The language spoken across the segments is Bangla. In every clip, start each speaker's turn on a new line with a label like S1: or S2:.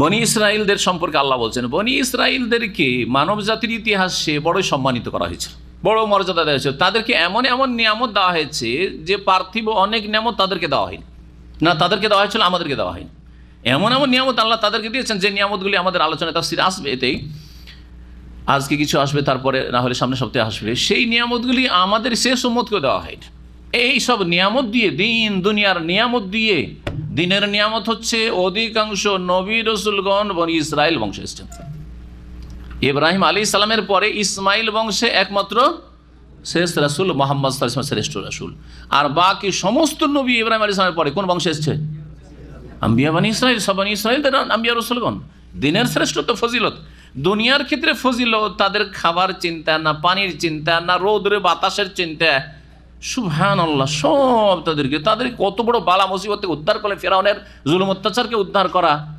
S1: বনি ইসরায়েলদের সম্পর্কে আল্লাহ বলছেন, বনি ইসরায়েলদেরকে মানব জাতির ইতিহাসে বড় সম্মানিত করা হয়েছে বড় মর্যাদা দেওয়া হয়েছে তাদেরকে এমন এমন নিয়ামত দেওয়া হয়েছে যে পার্থিব অনেক নিয়ামত তাদেরকে দেওয়া হয়নি। না, তাদেরকে দেওয়া হয়েছিল, আমাদেরকে দেওয়া হয়নি। এমন এমন নিয়ামত আল্লাহ তাদেরকে দিয়েছেন যে নিয়ামতগুলি আমাদের আলোচনায় তাফসির আসবে এতেই। আজকে কিছু আসবে, তারপরে না হলে সামনে সপ্তাহে আসবে। সেই নিয়ামতগুলি আমাদের শেষ উম্মতকে দেওয়া হয়নি। এই সব নিয়ামত দিয়ে, দিন, দুনিয়ার নিয়ামত দিয়ে দিনের নিয়ামত হচ্ছে অধিকাংশ নবী রসুলগণ বনি ইসরায়েল বংশে এসছেন। ইব্রাহিম আলী ইসলামের পরে ইসমাইল বংশে একমাত্র শেষ রাসুল মোহাম্মদ শ্রেষ্ঠ রাসুল। আর বাকি সমস্ত নবী ইব্রাহিম আলী ইসলামের পরে কোন বংশে এসছে? আম্বিয়া বানী ইসরায়েল সবানি ইসরায়েল আম্বিয়া রসুলগণ। দিনের শ্রেষ্ঠত্ব ফজিলত। দুনিয়ার ক্ষেত্রে ফজিলত তাদের খাবার চিন্তা, না পানির চিন্তা, না রোদরে বাতাসের চিন্তা। সুবহান আল্লাহ সব তাদেরকে, তাদের কত বড় বালা মুসিবত থেকে উদ্ধার করে ফেরাউনের জুলুম অত্যাচারকে উদ্ধার করা।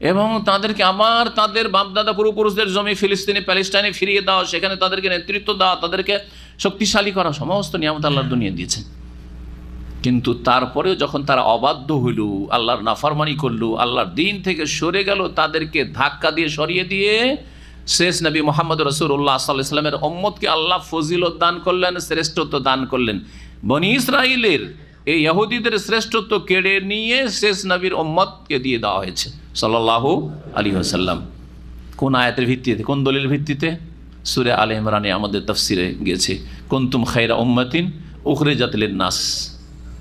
S1: এবং তাদেরকে আবার তাদের বাপদাদা পূর্বপুরুষদের জমি ফিলিস্তিনি, প্যালেস্টাইনে ফিরিয়ে দেওয়া সেখানে তাদেরকে নেতৃত্ব দেওয়া তাদেরকে শক্তিশালী করা, সমস্ত নিয়ামত আল্লাহর দুনিয়া দিয়েছেন। কিন্তু তারপরেও যখন তারা অবাধ্য হইল, আল্লাহর নাফরমানি করল, আল্লাহর দিন থেকে সরে গেল, তাদেরকে ধাক্কা দিয়ে সরিয়ে দিয়ে শেষ নবী মোহাম্মদ রসুল্লাহ সাল্লাহ সাল্লামের অম্মদকে আল্লাহ ফজিলত দান করলেন, শ্রেষ্ঠত্ব দান করলেন। বনি ইসরায়েলের এই ইহুদিদের শ্রেষ্ঠত্ব কেড়ে নিয়ে শেষ নবীর ওম্মদকে দিয়ে দেওয়া হয়েছে সাল্লাহ আলী আসাল্লাম কোন আয়াতের ভিত্তিতে, কোন দলিল ভিত্তিতে? সুরে আল ইমরানে আমাদের তফসিরে গেছে কুন্তুম খাইরা উম্মাতিন উখরে জাতিলের নাস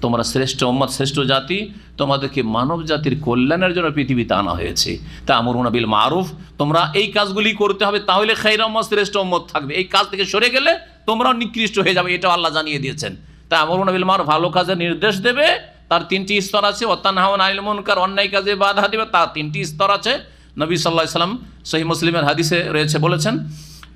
S1: তোমরা শ্রেষ্ঠ উম্মত, শ্রেষ্ঠ জাতি, তোমাদেরকে মানব জাতির কল্যাণের জন্য পৃথিবীতে আনা হয়েছে। তা আমরুন বিল মারুফ, তোমরা এই কাজগুলি করতে হবে, তাহলে খাইরা উম্মত, শ্রেষ্ঠ উম্মত থাকবে। এই কাজ থেকে সরে গেলে তোমরাও নিকৃষ্ট হয়ে যাবে এটা আল্লাহ জানিয়ে দিয়েছেন। তা আমরুন বিল মারুফ ভালো কাজের নির্দেশ দেবে, তার তিনটি স্তর আছে অত্যান হাওয়ান আইল মুনকার, অন্যায় কাজে বাধা দেবে, তার তিনটি স্তর আছে। নবী সাল্লাহ সাল্লাম সহি মুসলিমের হাদিসে রয়েছে, বলেছেন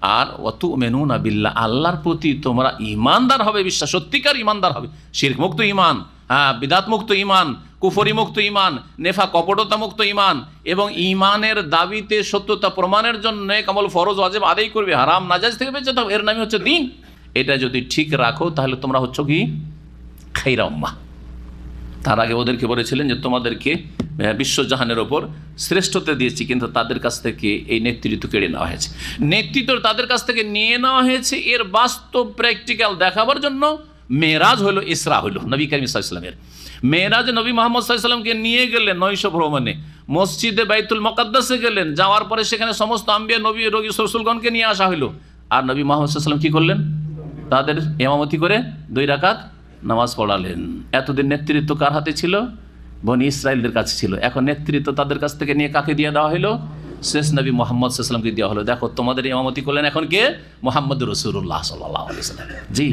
S1: আর অতু মেনুনা বিল্লাহ, আল্লাহর প্রতি তোমরা ইমানদার হবে, বিশ্বাস, সত্যিকার ইমানদার হবে। শির্ক মুক্ত ইমান হ্যাঁ বিদাত মুক্ত ইমান কুফরি মুক্ত ইমান নেফা কপটতা মুক্ত ইমান এবং ইমানের দাবিতে সত্যতা প্রমাণের জন্য কামল ফরজ, ওয়াজেব আদায় করবে, হারাম নাজাজ থেকে বেঁচে থাকবে, এর নামই হচ্ছে দিন। এটা যদি ঠিক রাখো, তাহলে তোমরা হচ্ছ কি? খাইরা উম্মা তার আগে ওদেরকে বলেছিলেন যে তোমাদেরকে বিশ্বজাহানের ওপর শ্রেষ্ঠত্ব দিয়েছি, কিন্তু তাদের কাছ থেকে এই নেতৃত্ব কেড়ে নেওয়া হয়েছে। নেতৃত্ব তাদের কাছ থেকে নিয়ে নেওয়া হয়েছে, এর বাস্তব প্র্যাকটিক্যাল দেখাবার জন্য মেয়েরাজ হলো ইসরা হলো নবী করিম ইসলামের মেয়েরাজ নবী মোহাম্মদ সাল্লামকে নিয়ে গেলেন নৈশ ভ্রমণে, মসজিদে বাইতুল মকাদ্দাসে গেলেন, যাওয়ার পরে সেখানে সমস্ত আম্বিয়া, নবী, রোগী, রসুলগণকে নিয়ে আসা হলো। আর নবী মোহাম্মদ সাল্লাম কী করলেন? তাদের এমামতি করে দুই রাকাত নামাজ পড়ালেন। এতদিন নেতৃত্ব কার হাতে ছিল? বনি ইসরায়েলদের কাছে ছিল। এখন নেতৃত্ব তাদের কাছ থেকে নিয়ে কাকে দিয়ে দেওয়া হলো? শেষ নবী মোহাম্মদ সাল্লামকে দেওয়া হলো। দেখো, তোমাদের ইমামতি করলেন এখন কে? মোহাম্মদ রসুল্লাহ সাল্লাহ সাল্লাম জি,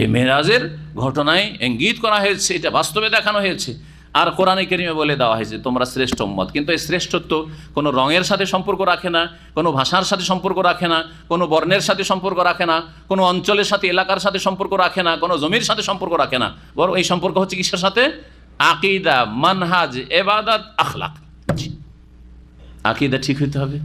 S1: এই মেরাজের ঘটনায় ইঙ্গিত করা হয়েছে, এটা বাস্তবে দেখানো হয়েছে। আর কোরআনে কেরিমে বলে দেওয়া হয়েছে, তোমরা শ্রেষ্ঠ মত কিন্তু এই শ্রেষ্ঠত্ব কোনো রঙের সাথে সম্পর্ক রাখে না, কোনো ভাষার সাথে সম্পর্ক রাখে না, কোনো বর্ণের সাথে সম্পর্ক রাখে না, কোনো অঞ্চলের সাথে, এলাকার সাথে সম্পর্ক রাখে না, কোনো জমির সাথে সম্পর্ক রাখে না। বরং এই সম্পর্ক হচ্ছে কিসের সাথে? আকিদা, মানহাজ, এবাদাত, আখলাক। আকিদা ঠিক হইতে হবে।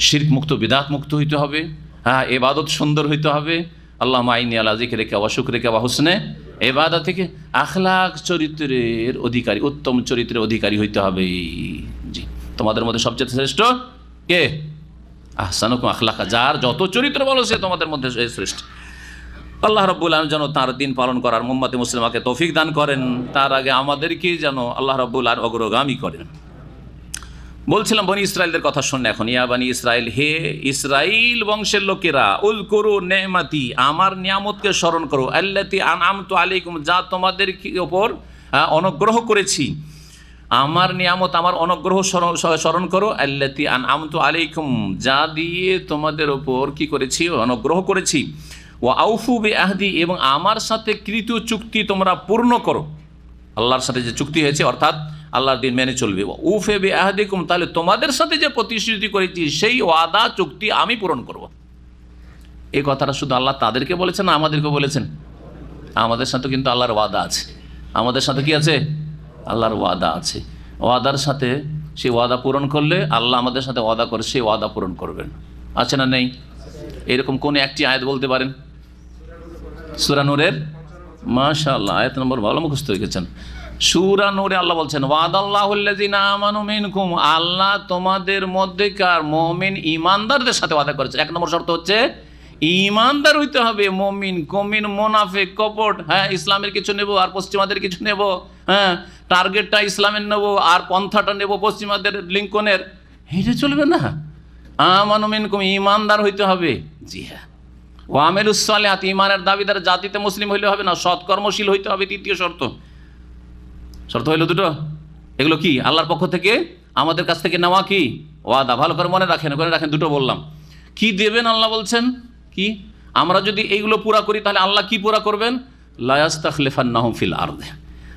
S1: শির্ক মুক্ত, বিদাত মুক্ত হইতে হবে। হ্যাঁ এবাদত সুন্দর হইতে হবে। আল্লাহ মাইনি আল্লাহ জিকে রেখে শুক্র রেখে বা হুসনে। এবাদা থেকে আখলাক চরিত্রের অধিকারী, উত্তম চরিত্রের অধিকারী হইতে হবে। জি। তোমাদের মধ্যে সবচেয়ে শ্রেষ্ঠ কে? আহসানুকুম আখলাকা। যার যত চরিত্র বলো সে তোমাদের মধ্যে শ্রেষ্ঠ। আল্লাহ রব্বুল আলম যেন তার দিন পালন করার মোহাম্মদ মুসলিমাকে তৌফিক দান করেন। তার আগে আমাদেরকে যেন আল্লাহ রব্বুল আর অগ্রগামী করেন। বলছিলাম বনি ইসরায়েলদের কথা শুনে এখন, ইয়া বানি ইসরায়েল হে ইসরাইল বংশের লোকেরা উল করু নেমাতি, আমার নিয়ামতকে স্মরণ করো। আল্লাতি আনাম তো আলাইকুম, যা তোমাদের ওপর অনুগ্রহ করেছি। আমার নিয়ামত, আমার অনুগ্রহ স্মরণ করো। আল্লাতি আনাম তো আলাইকুম, যা দিয়ে তোমাদের ওপর কি করেছি? অনুগ্রহ করেছি। ও আউফু বে আহদি এবং আমার সাথে কৃত চুক্তি তোমরা পূর্ণ করো। আল্লাহর সাথে যে চুক্তি হয়েছে, অর্থাৎ আল্লাহর দিন মেনে চলবে। উফে বে আহাদিকুম তাহলে তোমাদের সাথে যে প্রতিশ্রুতি করেছি, সেই ওয়াদা, চুক্তি আমি পূরণ করব। এই কথাটা শুধু আল্লাহ তাদেরকে বলেছেন না আমাদেরকে বলেছেন? আমাদের সাথে কিন্তু আল্লাহর ওয়াদা আছে। আমাদের সাথে কি আছে? আল্লাহর ওয়াদা আছে। ওয়াদার সাথে সেই ওয়াদা পূরণ করলে আল্লাহ আমাদের সাথে ওয়াদা করে, সেই ওয়াদা পূরণ করবেন। আছে না নেই? এরকম কোন একটি আয়াত বলতে পারেন? সুরানুরের মাশা আল্লাহ আয়াত নম্বর ভালো মুখস্থ রেখেছেন। সুরা নূরে আল্লাহ বলছেন মিনকুম আল্লাহ তোমাদের মধ্যেকার মুমিন ইমানদারদের সাথে ওয়াদা করেছে এক নম্বর শর্ত হচ্ছে ইমানদার হইতে হবে মমিন, কমিন মোনাফে কপট হ্যাঁ ইসলামের কিছু নেব আর পশ্চিমাদের কিছু নেব হ্যাঁ টার্গেটটা ইসলামের নেব আর পন্থাটা নেব পশ্চিমাদের লিঙ্কনের। এটা চলবে না। আমানু মিনকুম ইমানদার হইতে হবে। জি হ্যাঁ। ওয়ামেলুসালেহাত ইমানের দাবিদার জাতিতে মুসলিম হইলে হবে না, সৎকর্মশীল হইতে হবে, তৃতীয় শর্ত। শর্ত হইল দুটো। এগুলো কি? আল্লাহর পক্ষ থেকে? আমাদের কাছ থেকে নেওয়া কি? ওয়াদা। ভালো করে মনে রাখেন করে রাখেন, দুটো বললাম। কি দেবেন আল্লাহ বলছেন? কি? আমরা যদি এইগুলো পুরা করি, তাহলে আল্লাহ কি পুরা করবেন? লায়াস্তাখলেফান্নাহম ফিল আর্দে।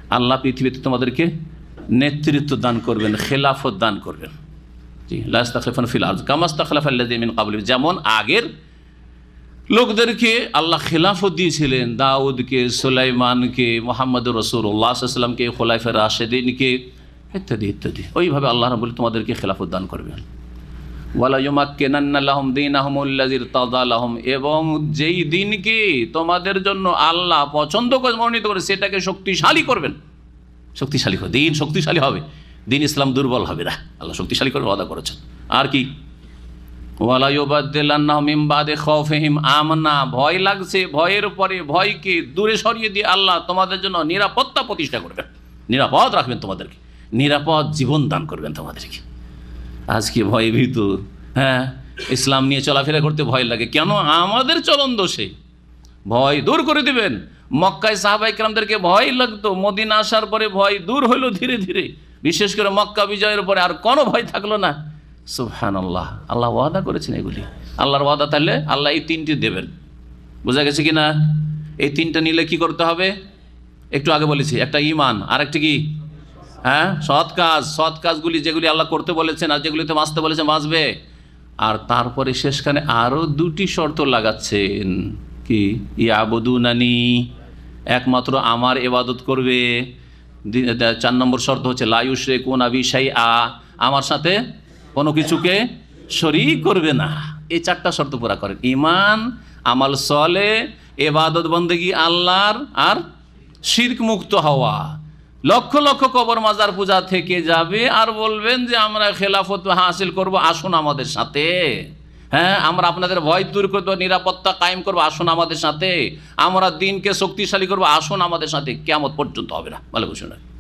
S1: আল্লাহ পৃথিবীতে তোমাদেরকে নেতৃত্ব দান করবেন, খেলাফত দান করবেন। জি, লায়াস্তাখলেফান ফিল আর্দ। কামাস্তাখলাফাল্লাদিন কাবুল যেমন আগের লোকদেরকে আল্লাহ খেলাফত দিয়েছিলেন, দাউদকে, সুলাইমানকে, মোহাম্মদ রসুল্লাহ সাল্লামকে খোলাইফের রাশেদিনকে, ইত্যাদি ইত্যাদি। ওইভাবে আল্লাহ বলে তোমাদেরকে খেলাফত দান করবেন। এবং যেই দিনকে তোমাদের জন্য আল্লাহ পছন্দ করে মনোনীত করে সেটাকে শক্তিশালী করবেন। শক্তিশালী করে দিন শক্তিশালী হবে। দিন ইসলাম দুর্বল হবে না। আল্লাহ শক্তিশালী করে ওয়াদা করেছেন। আর কি? ভয় লাগছে, ভয়ের পরে ভয়কে দূরে সরিয়ে দিয়ে আল্লাহ তোমাদের জন্য নিরাপত্তা প্রতিষ্ঠা করবেন। নিরাপদ রাখবেন তোমাদেরকে। নিরাপদ জীবন দান করবেন তোমাদেরকে। আজকে ভয়ে হ্যাঁ? ইসলাম নিয়ে চলাফেরা করতে ভয় লাগে। কেন? আমাদের চলন দোষে। ভয় দূর করে দিবেন। মক্কায় সাহাবাই কালামদেরকে ভয় লাগতো। মদিনা আসার পরে ভয় দূর হইল ধীরে ধীরে। বিশেষ করে মক্কা বিজয়ের পরে আর কোনো ভয় থাকল না। সুবহান আল্লাহ আল্লাহ ওয়াদা করেছেন এগুলি। আল্লাহর ওয়াদা তাহলে আল্লাহ এই তিনটি দেবেন। বোঝা গেছে কি না? এই তিনটা নিলে কি করতে হবে? একটু আগে বলেছি, একটা ইমান আর একটা কি? হ্যাঁ? সৎ কাজ, সৎ কাজগুলি যেগুলি আল্লাহ করতে বলেছেন আর যেগুলিতে বাঁচতে বলেছেন, বাঁচবে। আর তারপরে শেষখানে আরও দুটি শর্ত লাগাচ্ছেন। কি? ইয়াবুদুনানি, একমাত্র আমার এবাদত করবে। চার নম্বর শর্ত হচ্ছে লায়ুস রে কোন আবিশাই আ আমার সাথে কোনো কিছুকে শরিক করবে না। এই চারটা শর্ত পুরা করেন। ইমান আমাল সলে, এবাদত বন্দেগি, আল্লাহর আর শির্ক মুক্ত হওয়া। লক্ষ লক্ষ কবর মাজার পূজা থেকে যাবে আর বলবেন যে, আমরা খেলাফত হাসিল করব, আসুন আমাদের সাথে। হ্যাঁ আমরা আপনাদের ভয় দূর করব, নিরাপত্তা কায়েম করব, আসুন আমাদের সাথে। আমরা দিনকে শক্তিশালী করব, আসুন আমাদের সাথে। কেমন পর্যন্ত হবে না। ভালো বুঝুন